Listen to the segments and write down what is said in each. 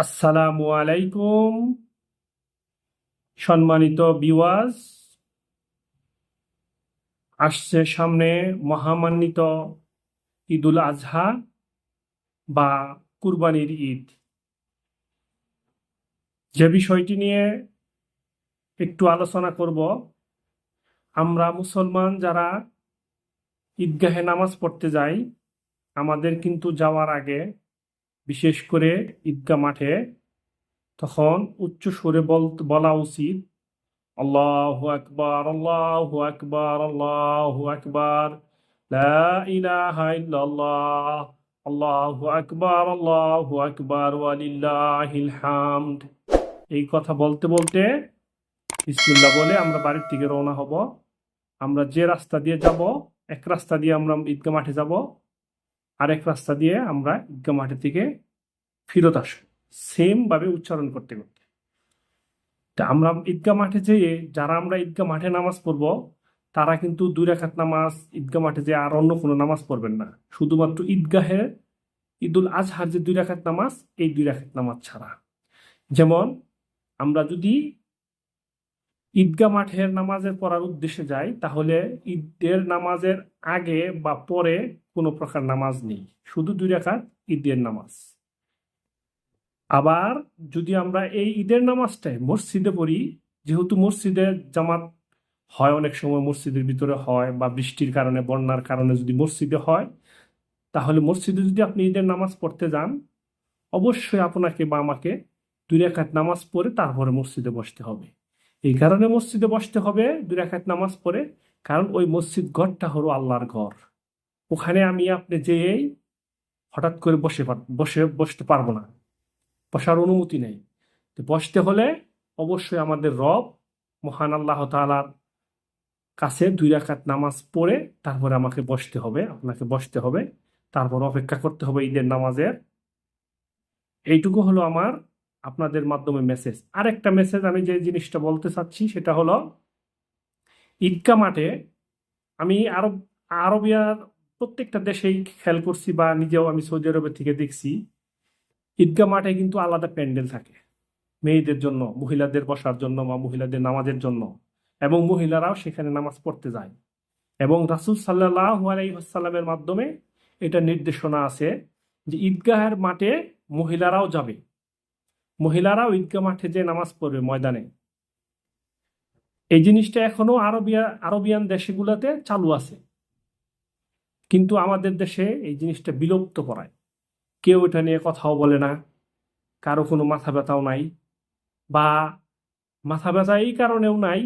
আসসালামু আলাইকুম, সম্মানিত বিওয়াজ আসছে সামনে মহামান্বিত ঈদুল আজহা বা কুরবানির ঈদ। যে বিষয়টি নিয়ে একটু আলোচনা করব, আমরা মুসলমান যারা ঈদগাহে নামাজ পড়তে যাই, আমাদের কিন্তু যাওয়ার আগে বিশেষ করে ঈদগা মাঠে তখন উচ্চ সুরে বল- উচিত, আল্লাহু আকবার আল্লাহু আকবার আল্লাহু আকবার আল্লাহু আকবার আল্লাহু আকবার, ওয়ালিল্লাহিল হামদ। এই কথা বলতে বলতে বিসমিল্লাহ বলে আমরা বাড়ির থেকে রওনা হব। আমরা যে রাস্তা দিয়ে যাব, এক রাস্তা দিয়ে আমরা ঈদগা মাঠে যাব। আরেক রাস্তা দিয়ে আমরা ঈদগাহ মাঠের থেকে ফিরত আসব সেম ভাবে উচ্চারণ করতে করতে। তা আমরা ঈদগা মাঠে যেয়ে, যারা আমরা ঈদগা মাঠে নামাজ পড়ব, তারা কিন্তু দুই রাকাত নামাজ ঈদগাহ মাঠে যে আর অন্য কোনো নামাজ পড়বেন না। শুধুমাত্র ঈদগাহে ঈদুল আজহার যে দুই রাকাত নামাজ, এই দুই রাকাত নামাজ ছাড়া। যেমন, আমরা যদি ঈদগাহ মাঠের নামাজের পড়ার উদ্দেশ্যে যাই, তাহলে ঈদের নামাজের আগে বা পরে কোনো প্রকার নামাজ নেই। শুধু দুই রাকাত ঈদের নামাজ। আবার যদি আমরা এই ঈদের নামাজটাই মসজিদে পড়ি, যেহেতু মসজিদে জামাত হয় অনেক সময়, মসজিদের ভিতরে হয় বা বৃষ্টির কারণে, বন্যার কারণে যদি মসজিদে হয়, তাহলে মসজিদে যদি আপনি ঈদের নামাজ পড়তে যান, অবশ্যই আপনাকে বা আমাকে দুই রাকাত নামাজ পড়ে তারপরে মসজিদে বসতে হবে। এই কারণে মসজিদে বসতে হবে দুই রাকাত নামাজ পড়ে, কারণ ওই মসজিদ ঘরটা হলো আল্লাহর ঘর। ওখানে আমি আপনি যেয়েই হঠাৎ করে বসে বসে বসতে পারব না, বসার অনুমতি নেই। তো বসতে হলে অবশ্যই আমাদের রব, মহান আল্লাহ তাআলার কাছে দুই রাকাত নামাজ পড়ে তারপরে আমাকে বসতে হবে, আপনাকে বসতে হবে, তারপর অপেক্ষা করতে হবে ঈদের নামাজের। এইটুকু হলো আমার আপনাদের মাধ্যমে মেসেজ আরেকটা মেসেজ আমি যে জিনিসটা বলতে চাচ্ছি, সেটা হলো, ঈদগাহ মাঠে আমি আরব, আরবিয়ার প্রত্যেকটা দেশেই খেয়াল করছি বা নিজেও আমি সৌদি আরবের থেকে দেখছি, ঈদগাহ মাঠে কিন্তু আলাদা প্যান্ডেল থাকে। মেয়েদের জন্য, মহিলাদের বসার জন্য বা মহিলাদের নামাজের জন্য। এবং মহিলারাও সেখানে নামাজ পড়তে যায়। এবং রাসুল সাল্লাহ আলাইসাল্লামের মাধ্যমে এটা নির্দেশনা আছে যে ঈদগাহের মাঠে মহিলারাও যাবে। মহিলারাও ঈদগাহ মাঠে যে নামাজ পড়বে ময়দানে। এই জিনিসটা এখনও আরবিয়া, আরবিয়ান দেশগুলোতে চালু আছে। কিন্তু আমাদের দেশে এই জিনিসটা বিলুপ্ত করায় কেউ এটা নিয়ে কথাও বলে না, কারও কোনো মাথা ব্যথাও নাই, বা মাথা ব্যথা এই কারণেও নাই,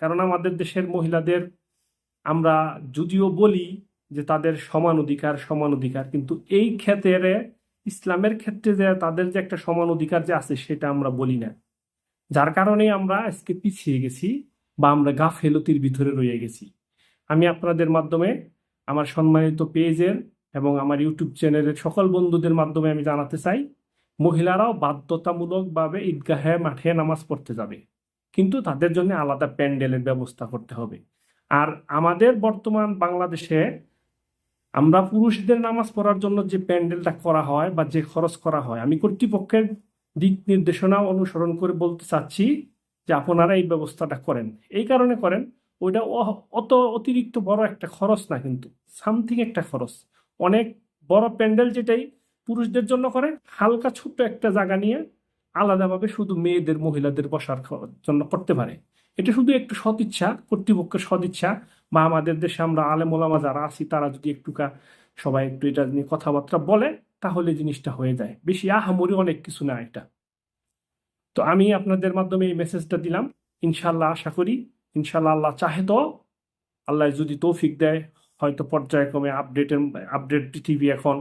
কারণ আমাদের দেশের মহিলাদের আমরা যদিও বলি যে তাদের সমান অধিকার সমান অধিকার, কিন্তু এই ক্ষেত্রে ইসলামের ক্ষেত্রে যে তাদের যে একটা সমান অধিকার যে আছে, সেটা আমরা বলি না। যার কারণে আমরা আজকে পিছিয়ে গেছি বা আমরা গাফেলতির ভিতরে রয়ে গেছি। আমি আপনাদের মাধ্যমে আমার সম্মানিত পেজের এবং আমার ইউটিউব চ্যানেলের সকল বন্ধুদের মাধ্যমে আমি জানাতে চাই, মহিলারাও বাধ্যতামূলকভাবে ঈদগাহে মাঠে নামাজ পড়তে যাবে। কিন্তু তাদের জন্য আলাদা প্যান্ডেলের ব্যবস্থা করতে হবে। আর আমাদের বর্তমান বাংলাদেশে আমরা পুরুষদের নামাজ পড়ার জন্য যে প্যান্ডেলটা করা হয় বা যে খরচ করা হয়, আমি কর্তৃপক্ষের দিক নির্দেশনা অনুসরণ করে বলতে চাচ্ছি যে আপনারা এই ব্যবস্থাটা করেন। এই কারণে করেন, ওইটা অত অতিরিক্ত বড় একটা খরচ না কিন্তু, সামথিং একটা খরচ। অনেক বড় প্যান্ডেল যেটাই পুরুষদের জন্য করে হালকা ছোট্ট একটা জায়গা নিয়ে আলাদাভাবে শুধু মেয়েদের, মহিলাদের বসার জন্য করতে পারে। এটা শুধু একটু সদিচ্ছা, কর্তৃপক্ষের সদিচ্ছা বা আমাদের দেশে আমরা আলেম ওলামা যারা আছি, তারা যদি একটুকা সবাই একটু এটা নিয়ে কথাবার্তা বলে, তাহলে জিনিসটা হয়ে যায়। বেশি আহামরি অনেক কিছু না এটা। তো আমি আপনাদের মাধ্যমে এই মেসেজটা দিলাম। ইনশাল্লাহ আশা করি ইনশাল্লাহ আল্লাহ চাহে তো, আল্লাহ যদি তৌফিক দেয়, হয়তো পর্যায়ক্রমে আপডেটের আপডেট পৃথিবী এখন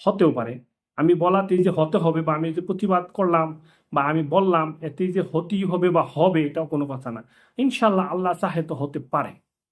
হতেও পারে। আমি বলাতেই যে হতে হবে বা আমি যে প্রতিবাদ করলাম বা আমি বললাম, এতেই যে হতেই হবে বা হবে, এটাও কোনো কথা না। ইনশাল্লাহ আল্লাহ চাহে তো হতে পারে।